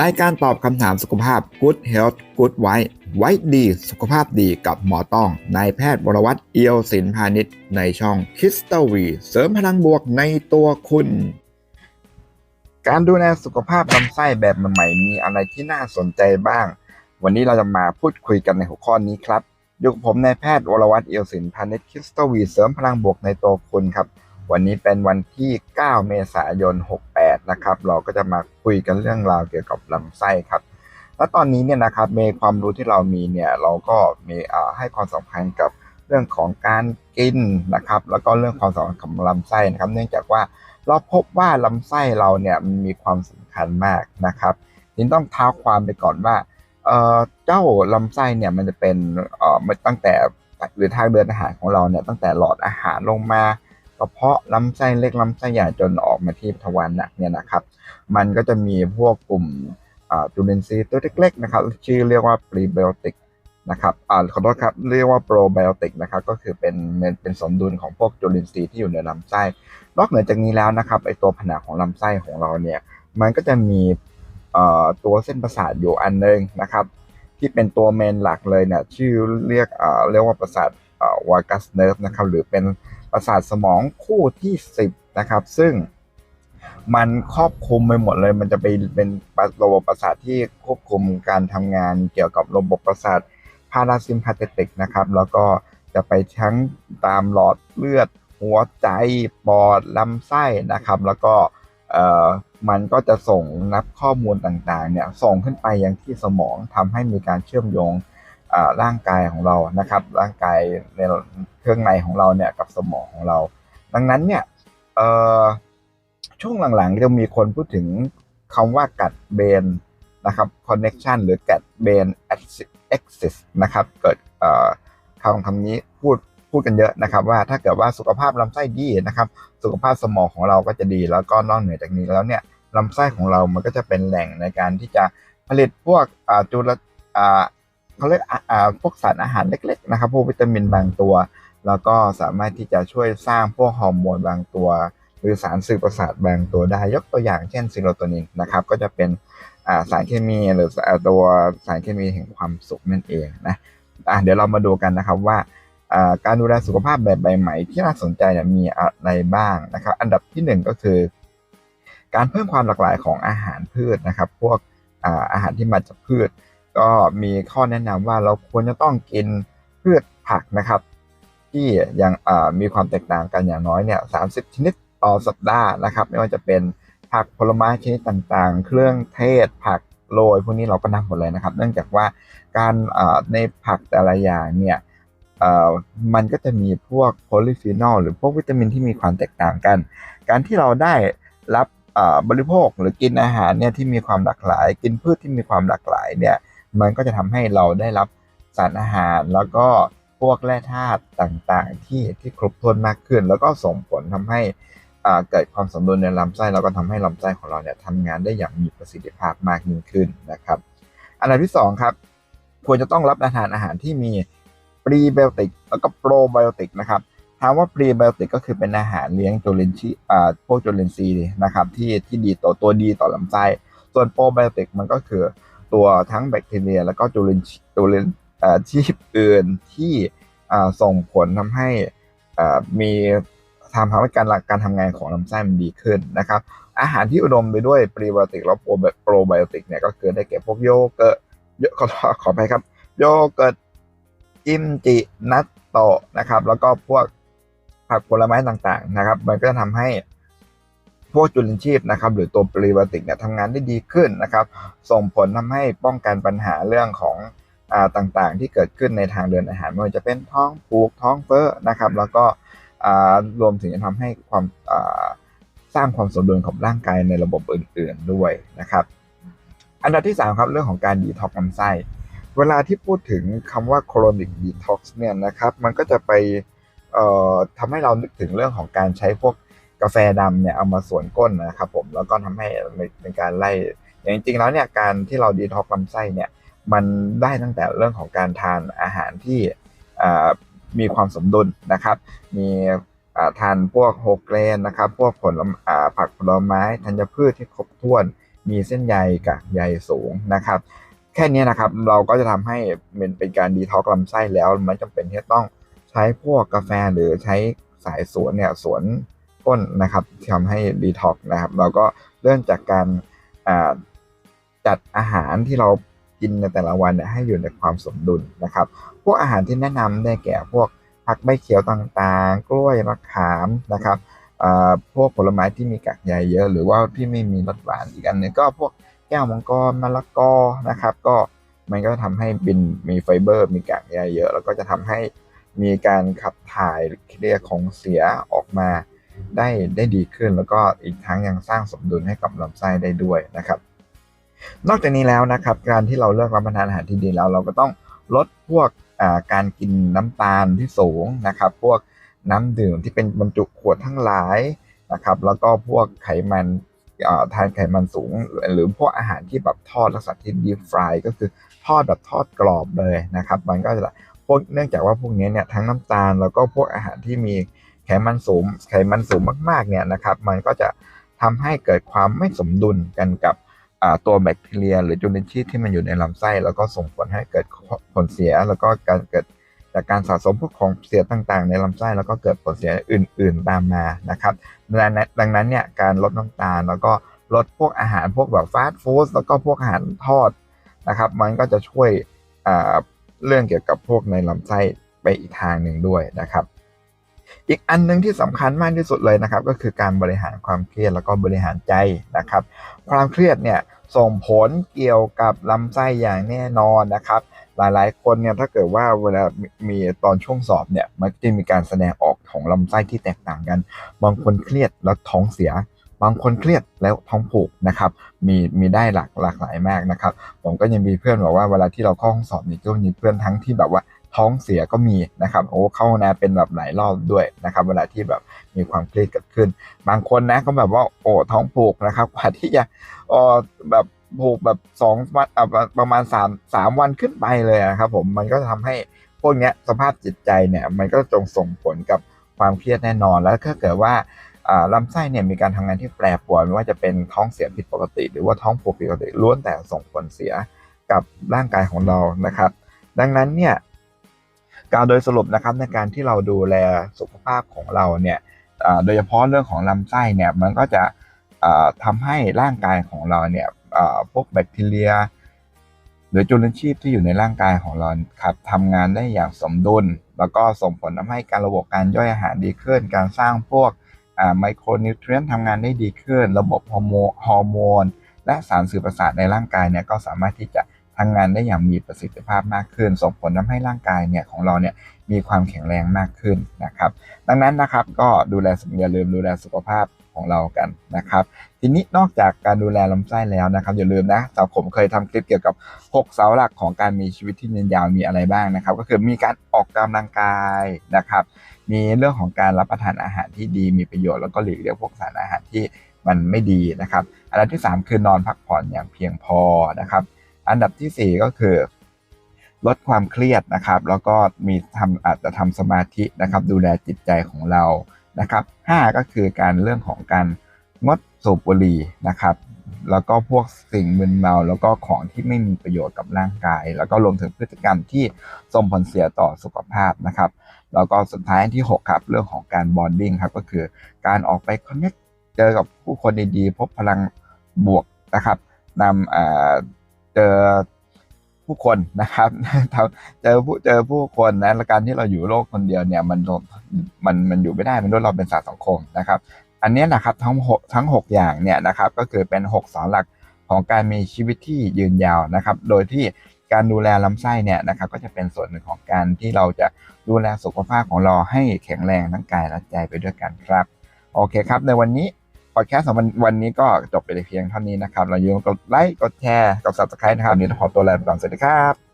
รายการตอบคำถามสุขภาพ Good Health Good Why ไว้ดีสุขภาพดีกับหมอต้องนายแพทย์วรวัตรเอียวศิลพาณิชย์ในช่องคิสตวี เสริมพลังบวกในตัวคุณ การดูแลสุขภาพลำไส้แบบใหม่ๆมีอะไรที่น่าสนใจบ้าง วันนี้เราจะมาพูดคุยกันในหัวข้อนี้ครับอยู่กับผมนายแพทย์วรวัตรเอียวศิลพาณิชย์คิสตวี เสริมพลังบวกในตัวคุณครับ วันนี้เป็นวันที่ 9 เมษายน 68 นะครับ เราก็จะมาคุยกันเรื่องราวเกี่ยวกับลำไส้ครับ และตอนนี้เนี่ยนะครับในความรู้ที่เรามีเนี่ยเราก็มีให้ความสำคัญกับเรื่องของการกินนะครับ แล้วก็เรื่องความสำคัญของลำไส้นะครับ เนื่องจากว่าเราพบว่าลำไส้เราเนี่ยมีความสำคัญมากนะครับทีนต้องท้าความไปก่อนว่าเจ้าลำไส้เนี่ยมันจะเป็นตั้งแต่หรือทางเดินอาหารของเราเนี่ยตั้งแต่หลอดอาหารลงมา กระเพาะลำไส้เล็กลำไส้ใหญ่จนออกมาที่ทวารหนักเนี่ยนะครับ มันก็จะมีพวกกลุ่มจุลินทรีย์ตัวเล็กๆนะครับ ชื่อเรียกว่าปรีไบโอติกนะครับอ่าขอโทษครับ เรียกว่าโปรไบโอติกนะครับ ก็คือเป็นเป็นสมดุลของพวกจุลินทรีย์ที่อยู่ในลำไส้ นอกเหนือจากนี้แล้วนะครับ ไอตัวผนังของลำไส้ของเราเนี่ย มันก็จะมีตัวเส้นประสาทอยู่อันนึงนะครับ ที่เป็นตัวเมนหลักเลยเนี่ย ชื่อเรียกเรียกว่าประสาทวากัสเนิร์ฟนะครับ หรือเป็น ประสาทสมองคู่ที่ 10 นะครับ ซึ่งมันครอบคลุมไปหมดเลย มันจะไปเป็นระบบประสาทที่ควบคุมการทำงานเกี่ยวกับระบบประสาทพาราซิมพาเทติกนะครับ แล้วก็จะไปทั้งตามหลอดเลือด หัวใจ ปอด ลำไส้นะครับ แล้วก็มันก็จะส่งนับข้อมูลต่างๆเนี่ยส่งขึ้นไปยังที่สมองทำให้มีการเชื่อมโยง ร่างกายของเรานะครับ ร่างกายในเครื่องในของเราเนี่ยกับสมองของเรา ดังนั้นเนี่ยช่วงหลังๆจะมีคนพูดถึงคำว่ากัดเบนนะครับ connection หรือกัดเบน axis นะครับ เกิดคำคำนี้พูดพูดกันเยอะนะครับ ว่าถ้าเกิดว่าสุขภาพลำไส้ดีนะครับ สุขภาพสมองของเราก็จะดี แล้วก็นอกเหนือจากนี้แล้วเนี่ยลำไส้ของเรามันก็จะเป็นแหล่งในการที่จะผลิตพวกจุล เขาเรียกพวกสารอาหารเล็ก ๆ นะครับ พวกวิตามินบางตัว แล้วก็สามารถที่จะช่วยสร้างพวกฮอร์โมนบางตัว หรือสารสื่อประสาทบางตัวได้ยกตัวอย่างเช่นซีโรโทนินนะครับ ก็จะเป็นสารเคมีหรือตัวสารเคมีแห่งความสุขนั่นเองนะะเดี๋ยวเรามาดูกันนะครับว่าการดูแลสุขภาพแบบใบใหม่ที่น่าสนใจมีอะไรบ้างนะครับ อันดับที่ 1 ก็คือ การเพิ่มความหลากหลายของอาหารพืชนะครับ พวกอาหารที่มาจากพืช ก็มีข้อแนะนำว่าเราควรจะต้องกินพืชผักนะครับ ที่ยังมีความแตกต่างกันอย่างน้อยเนี่ยสาชนิดต่อสัปดาห์นะครับ ไม่ว่าจะเป็นผักผลไม้ชนิดต่างๆ เครื่องเทศผักโรยพวกนี้เราก็นำหมดเลยนะครับ เนื่องจากว่าการในผักแต่ละอย่างเนี่ยมันก็จะมีพวกโพลีฟีนอลหรือพวกวิตามินที่มีความแตกต่างกัน การที่เราได้รับบริโภคหรือกินอาหารเนี่ยที่มีความหลากหลาย กินพืชที่มีความหลากหลายเนี่ย มันก็จะทำให้เราได้รับสารอาหาร แล้วก็พวกแร่ธาตุต่างๆ ที่ที่ครบถ้วนมากขึ้น แล้วก็ส่งผลทำให้เกิดความสมดุลในลำไส้แล้วก็ทำให้ลำไส้ของเราเนี่ยทำงานได้อย่างมีประสิทธิภาพมากยิ่งขึ้นนะครับ อันดับที่2ครับควรจะต้องรับประทานอาหารที่มีปรีไบโอติกแล้วก็โปรไบโอติกนะครับถามว่าปรีไบโอติกก็คือเป็นอาหารเลี้ยงจุลินทรีย์อ่าพวกจุลินทรีย์นะครับที่ที่ดีต่อตัวดีต่อลำไส้ ส่วนโปรไบโอติกมันก็คือ ตัวทั้งแบคทีเรีย แล้วก็จุลินจุลินชีพอื่นที่ส่งผลทำให้มีทำให้การการทำงานของลำไส้มันดีขึ้นนะครับ อาหารที่อุดมไปด้วยปรีไบโอติกและโปรไบโอติกเนี่ยก็คือได้แก่พวกโยเกิร์ตขอขอไปครับ โยเกิร์ตกิมจินัตโตะนะครับ แล้วก็พวกผักผลไม้ต่างๆนะครับ มันก็จะทำให้ พวกจุลินทรีย์นะครับหรือตัวปริวติกเนี่ยทำงานได้ดีขึ้นนะครับ ส่งผลทำให้ป้องกันปัญหาเรื่องของอ่าต่างๆ ที่เกิดขึ้นในทางเดินอาหารไม่ว่าจะเป็นท้องผูกท้องเฟ้อนะครับ แล้วก็อ่ารวมถึงจะทำให้ความอ่าสร้างความสมดุลของร่างกายในระบบอื่น ๆด้วยนะครับ อันดับที่3ครับเรื่องของการดีท็อกซ์ลำไส้ เวลาที่พูดถึงคำว่า chronic detox เนี่ยนะครับ มันก็จะไปเอ่อทำให้เรานึกถึงเรื่องของการใช้พวก กาแฟดำเนี่ยเอามาสวนก้นนะครับผมแล้วก็ทำให้เป็นการไล่อย่างจริงๆแล้วเนี่ยการที่เราดีท็อกลำไส้เนี่ยมันได้ตั้งแต่เรื่องของการทานอาหารที่มีความสมดุลนะครับ มีทานพวกโฮเกรนนะครับ พวกผลผักผลไม้ธัญพืชที่ครบถ้วน มีเส้นใยกากใยสูงนะครับ แค่นี้นะครับเราก็จะทำให้เป็นเป็นการดีท็อกลำไส้แล้วไม่จำเป็นที่ต้องใช้พวกกาแฟหรือใช้สายสวนเนี่ยสวน ก้นนะครับทำให้ดีท็อกนะครับ เราก็เริ่มจากการจัดอาหารที่เรากินในแต่ละวันเนี่ยให้อยู่ในความสมดุลนะครับ พวกอาหารที่แนะนำได้แก่พวกผักใบเขียวต่างๆ กล้วยมะขามนะครับพวกผลไม้ที่มีกากใยเยอะ หรือว่าที่ไม่มีรสหวานอีกอันหนึงก็พวกแก้วมังกรมะละกอนะครับ ก็มันก็ทำให้บินมีไฟเบอร์ มีกากใยเยอะ แล้วก็จะทำให้มีการขับถ่ายเคลียร์ของเสียออกมา ได้ได้ดีขึ้น แล้วก็อีกทั้งยังสร้างสมดุลให้กับลำไส้ได้ด้วยนะครับ นอกจากนี้แล้วนะครับ การที่เราเลือกรับประทานอาหารที่ดีแล้ว เราก็ต้องลดพวกการกินน้ำตาลที่สูงนะครับ พวกน้ำดื่มที่เป็นบรรจุขวดทั้งหลายนะครับ แล้วก็พวกไขมันทานไขมันสูง หรือพวกอาหารที่แบบทอดลักษณะที่ deep fry ก็คือทอดแบบทอดกรอบเลยนะครับ มันก็จะพวกเนื่องจากว่าพวกนี้เนี่ยทั้งน้ำตาลแล้วก็พวกอาหารที่มี ไขมันสูงไขมันสูงมากๆเนี่ยนะครับ มันก็จะทำให้เกิดความไม่สมดุลกันกับตัวแบคทีเรีย หรือจุลินทรีย์ที่มันอยู่ในลำไส้ แล้วก็ส่งผลให้เกิดผลเสีย แล้วก็การเกิดจากการสะสมพวกของเสียต่างๆ ในลำไส้แล้วก็เกิดผลเสียอื่น ๆตามมานะครับดังนั้นเนี่ยการลดน้ำตาลแล้วก็ลดพวกอาหารพวกแบบฟาสต์ฟู้ดแล้วก็พวกอาหารทอดนะครับ มันก็จะช่วยเรื่องเกี่ยวกับพวกในลำไส้ไปอีกทางหนึ่งด้วยนะครับ อีกอันหนึงที่สำคัญมากที่สุดเลยนะครับ ก็คือการบริหารความเครียดแล้วก็บริหารใจนะครับ ความเครียดเนี่ยส่งผลเกี่ยวกับลำไส้อย่างแน่นอนนะครับ หลายๆ คนเนี่ยถ้าเกิดว่าเวลามีตอนช่วงสอบเนี่ยมันจะมีการแสดงออกของลำไส้ที่แตกต่างกัน บางคนเครียดแล้วท้องเสีย บางคนเครียดแล้วท้องผูกนะครับ มีมีได้หลากหลากหลายมากนะครับ ผมก็ยังมีเพื่อนบอกว่าเวลาที่เราเข้าห้องสอบนี่ก็มีเพื่อนทั้งที่แบบว่า ท้องเสียก็มีนะครับโอ้เข้าห้องน้ำเป็นแบบหลายรอบด้วยนะครับเวลาที่แบบมีความเครียดเกิดขึ้น บางคนนะก็แบบว่าโอ้ท้องผูกนะครับกว่าที่จะเออแบบผูกแบบสองวันอะประมาณสามสามวันขึ้นไปเลยนะครับผมมันก็ทำให้พวกเนี้ยสภาพจิตใจเนี่ยมันก็จงส่งผลกับความเครียดแน่นอนแล้วถ้าเกิดว่าอ่าลำไส้เนี่ยมีการทำงานที่แปรปรวนไม่ว่าจะเป็นท้องเสียผิดปกติ หรือว่าท้องผูกผิดปกติล้วนแต่ส่งผลเสียกับร่างกายของเรานะครับ ดังนั้นเนี่ย การโดยสรุปนะครับในการที่เราดูแลสุขภาพของเราเนี่ยโดยเฉพาะเรื่องของลำไส้เนี่ยมันก็จะอ่าทำให้ร่างกายของเราเนี่ยพวกแบคทีเรีย หรือจุลินทรีย์ที่อยู่ในร่างกายของเราครับทำงานได้อย่างสมดุล แล้วก็ส่งผลทำให้การระบบการย่อยอาหารดีขึ้น การสร้างพวกไมโครนิวเทรียนทำงานได้ดีขึ้น ระบบฮอร์โมน และสารสื่อประสาทในร่างกายเนี่ยก็สามารถที่จะ ทำงานได้อย่างมีประสิทธิภาพมากขึ้น ส่งผลทำให้ร่างกายเนี่ยของเราเนี่ยมีความแข็งแรงมากขึ้นนะครับ ดังนั้นนะครับก็ดูแลอย่าลืมดูแลสุขภาพของเรากันนะครับ ทีนี้นอกจากการดูแลลำไส้แล้วนะครับอย่าลืมนะสาวผมเคยทำคลิปเกี่ยวกับ 6 เสาหลักของการมีชีวิตที่ยืนยาวมีอะไรบ้างนะครับ ก็คือมีการออกกำลังกายนะครับ มีเรื่องของการรับประทานอาหารที่ดีมีประโยชน์แล้วก็หลีกเลี่ยงพวกสารอาหารที่มันไม่ดีนะครับ อันดับที่ 3 คือนอนพักผ่อนอย่างเพียงพอนะครับ อันดับทีสี่ 4 ก็คือ ลดความเครียดนะครับ แล้วก็มีทำอาจจะทำสมาธินะครับ ดูแลจิตใจของเรานะครับห้าก็คือการเรื่องของการงดสูบบุหรี่นะครับ แล้วก็พวกสิ่งมึนเมาแล้วก็ของที่ไม่มีประโยชน์กับร่างกาย แล้วก็รวมถึงพฤติกรรมที่ส่งผลเสียต่อสุขภาพนะครับ แล้วก็สุดท้ายที่ 6 ครับ เรื่องของการบอนดิ้งครับก็คือการออกไปคอนเนคเจอกับผู้คนดีๆ พบพลังบวกนะครับนำ เจอผู้คนนะครับเจอผู้เจอผู้คนนะและการที่เราอยู่โลกคนเดียวเนี่ยมันมันมันอยู่ไม่ได้มันด้วยเราเป็นสัตว์สังคมนะครับ อันนี้นะครับทั้งหกทั้ง 6 อย่างเนี่ยนะครับก็คือเป็น6เสาหลักของการมีชีวิตที่ยืนยาวนะครับ โดยที่การดูแลลำไส้เนี่ยนะครับก็จะเป็นส่วนหนึ่งของการที่เราจะดูแลสุขภาพของเราให้แข็งแรงทั้งกายและใจไปด้วยกันครับ โอเคครับ ในวันนี้ พอดแคสต์ของวันวันนี้ก็จบไปเพียงเท่านี้นะครับ เราอย่าลืมกดไลค์ กดแชร์ กด subscribe นะครับวันนี้ขอตัวลาไปก่อน สวัสดีครับ